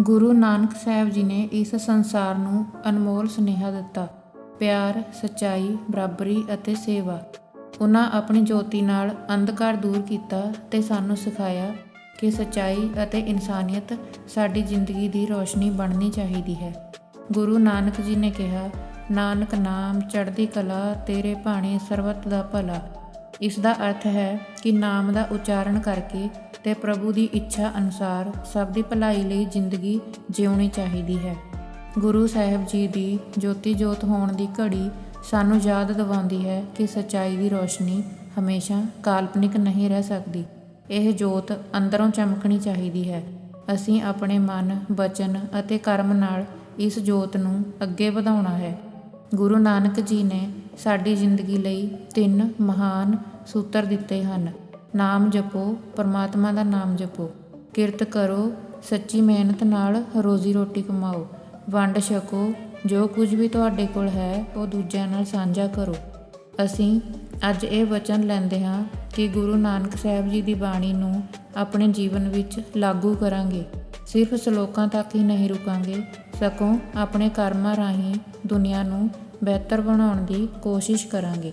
ਗੁਰੂ ਨਾਨਕ ਸਾਹਿਬ ਜੀ ਨੇ ਇਸ ਸੰਸਾਰ ਨੂੰ ਅਨਮੋਲ ਸੁਨੇਹਾ ਦਿੱਤਾ। ਪਿਆਰ, ਸੱਚਾਈ, ਬਰਾਬਰੀ ਅਤੇ ਸੇਵਾ। ਉਹਨਾਂ ਆਪਣੀ ਜੋਤੀ ਨਾਲ ਅੰਧਕਾਰ ਦੂਰ ਕੀਤਾ ਤੇ ਸਾਨੂੰ ਸਿਖਾਇਆ ਕਿ ਸੱਚਾਈ ਅਤੇ ਇਨਸਾਨੀਅਤ ਸਾਡੀ ਜ਼ਿੰਦਗੀ ਦੀ ਰੋਸ਼ਨੀ ਬਣਨੀ ਚਾਹੀਦੀ ਹੈ। ਗੁਰੂ ਨਾਨਕ ਜੀ ਨੇ ਕਿਹਾ, ਨਾਨਕ ਨਾਮ, ਚੜ੍ਹਦੀ ਕਲਾ, ਤੇਰੇ ਭਾਣੇ ਸਰਬੱਤ ਦਾ ਭਲਾ। ਇਸ ਦਾ ਅਰਥ ਹੈ ਕਿ ਨਾਮ ਦਾ ਉਚਾਰਨ ਕਰਕੇ ਤੇ ਪ੍ਰਭੂ ਦੀ ਇੱਛਾ ਅਨੁਸਾਰ ਸਭ ਦੀ ਭਲਾਈ ਲਈ ਜ਼ਿੰਦਗੀ ਜਿਉਣੀ ਚਾਹੀਦੀ ਹੈ। ਗੁਰੂ ਸਾਹਿਬ ਜੀ ਦੀ ਜੋਤੀ ਜੋਤ ਹੋਣ ਦੀ ਘੜੀ ਸਾਨੂੰ ਯਾਦ ਦਿਵਾਉਂਦੀ ਹੈ ਕਿ ਸੱਚਾਈ ਦੀ ਰੋਸ਼ਨੀ ਹਮੇਸ਼ਾ ਕਾਲਪਨਿਕ ਨਹੀਂ ਰਹਿ ਸਕਦੀ। ਇਹ ਜੋਤ ਅੰਦਰੋਂ ਚਮਕਣੀ ਚਾਹੀਦੀ ਹੈ। ਅਸੀਂ ਆਪਣੇ ਮਨ ਬਚਨ ਅਤੇ ਕਰਮ ਨਾਲ ਇਸ ਜੋਤ ਨੂੰ ਅੱਗੇ ਵਧਾਉਣਾ ਹੈ। ਗੁਰੂ ਨਾਨਕ ਜੀ ਨੇ ਸਾਡੀ ਜ਼ਿੰਦਗੀ ਲਈ ਤਿੰਨ ਮਹਾਨ ਸੂਤਰ ਦਿੱਤੇ ਹਨ। ਨਾਮ ਜਪੋ, ਪਰਮਾਤਮਾ ਦਾ ਨਾਮ ਜਪੋ। ਕਿਰਤ ਕਰੋ, ਸੱਚੀ ਮਿਹਨਤ ਨਾਲ ਰੋਜ਼ੀ ਰੋਟੀ ਕਮਾਓ। ਵੰਡ ਛਕੋ, ਜੋ ਕੁਝ ਵੀ ਤੁਹਾਡੇ ਕੋਲ ਹੈ, ਉਹ ਦੂਜਿਆਂ ਨਾਲ ਸਾਂਝਾ ਕਰੋ। ਅਸੀਂ ਅੱਜ ਇਹ ਵਚਨ ਲੈਂਦੇ ਹਾਂ ਕਿ ਗੁਰੂ ਨਾਨਕ ਸਾਹਿਬ ਜੀ ਦੀ ਬਾਣੀ ਨੂੰ ਆਪਣੇ ਜੀਵਨ ਵਿੱਚ ਲਾਗੂ ਕਰਾਂਗੇ। ਸਿਰਫ ਸ਼ਲੋਕਾਂ ਤੱਕ ਹੀ ਨਹੀਂ ਰੁਕਾਂਗੇ, ਸਗੋਂ ਆਪਣੇ ਕਰਮਾਂ ਰਾਹੀਂ ਦੁਨੀਆ ਨੂੰ ਬਿਹਤਰ ਬਣਾਉਣ ਦੀ ਕੋਸ਼ਿਸ਼ ਕਰਾਂਗੇ।